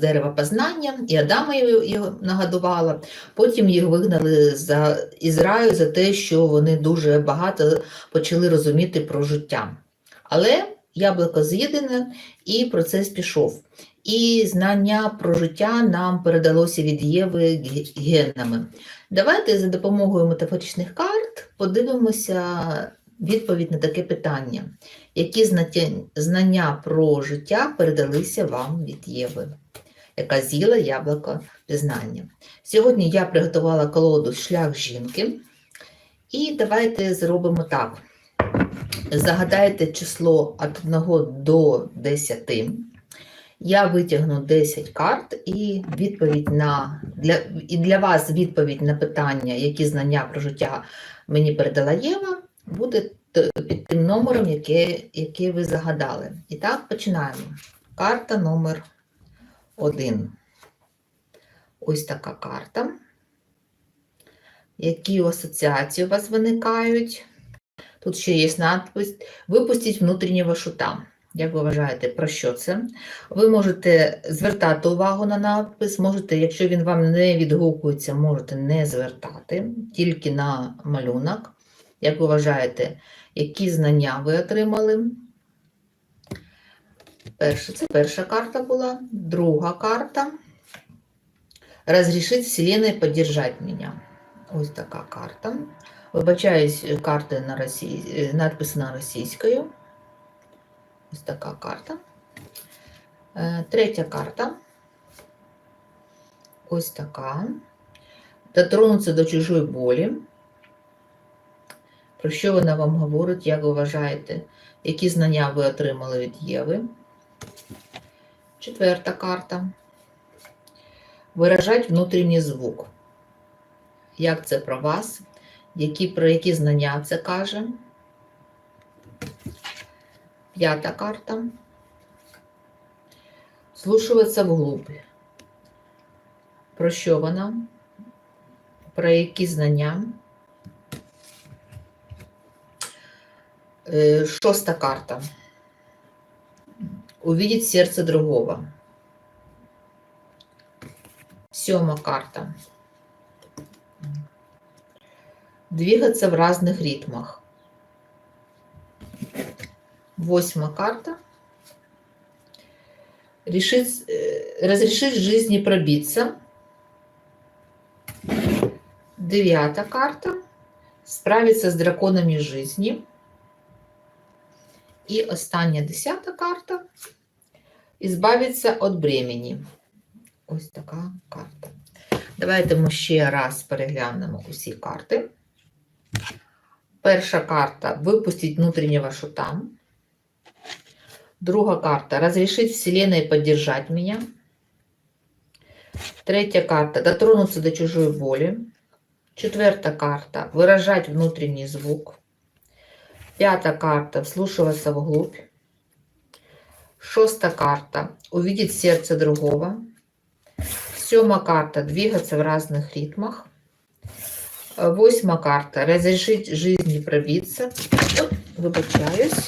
дерева познання, і Адама його нагодувала. Потім їх вигнали за із раю за те, що вони дуже багато почали розуміти про життя. Але яблуко з'їдене, і процес пішов. І знання про життя нам передалося від Єви генами. Давайте за допомогою метафоричних карт подивимося відповідь на таке питання. Які знання про життя передалися вам від Єви, яка з'їла яблуко пізнання? Сьогодні я приготувала колоду Шлях жінки. І давайте зробимо так. Загадайте число від 1 до 10. Я витягну 10 карт і відповідь на для, і для вас відповідь на питання, які знання про життя мені передала Єва, буде під тим номером, яке, яке ви загадали. І так, починаємо. Карта номер 1. Ось така карта. Які асоціації у вас виникають? Тут ще є надпис Випустіть внутрішнього шута. Як ви вважаєте, про що це? Ви можете звертати увагу на надпис, можете, якщо він вам не відгукується, можете не звертати, тільки на малюнок. Як ви вважаєте, які знання ви отримали? Перша, це перша карта була, друга карта. Разрешить Вселенной поддержать меня. Ось така карта. Вибачаюсь, карти на росій... е, надпис на російською. Ось така карта. Е, Третя карта. Ось така. Дотронуться до чужої болі. Про що вона вам говорить, як ви вважаєте, які знання ви отримали від Єви? Четверта карта. Виражать внутрішній звук. Як це про вас? Які, про які знання це каже? П'ята карта. Слушуватися вглубь. Про що вона? Про які знання? Е, Шоста карта. Увидеть серце другого. Сьома карта. Двигаться в разных ритмах. Восьма карта. Решить, э, разрешить жизни пробиться. Дев'ята карта. Справиться з драконами жизни. І остання десята карта. Ізбавиться від бремені. Ось така карта. Давайте ми ще раз переглянемо усі карти. Перша карта випустіть внутрішнього шута. Друга карта разрешить Вселенной поддержать меня. Третья карта дотронуться до чужой боли. Четвертая карта выражать внутренний звук. Пятая карта вслушиваться вглубь. Шестая карта увидеть сердце другого. Сьома карта двигаться в разных ритмах. Э, Восьма карта разрешить жизни пробиться. Ой, вибачаюсь.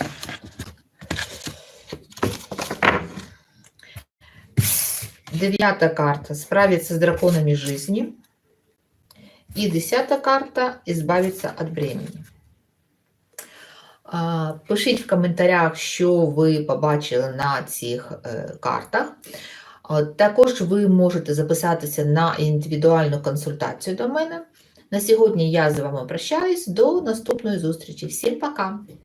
Дев'ята карта справиться с драконами жизни. І десята карта избавиться від бремени. Пишіть в коментарях, що ви побачили на цих е, картах. Також ви можете записатися на індивідуальну консультацію до мене. На сьогодні я з вами прощаюсь. До наступної зустрічі. Всім пока!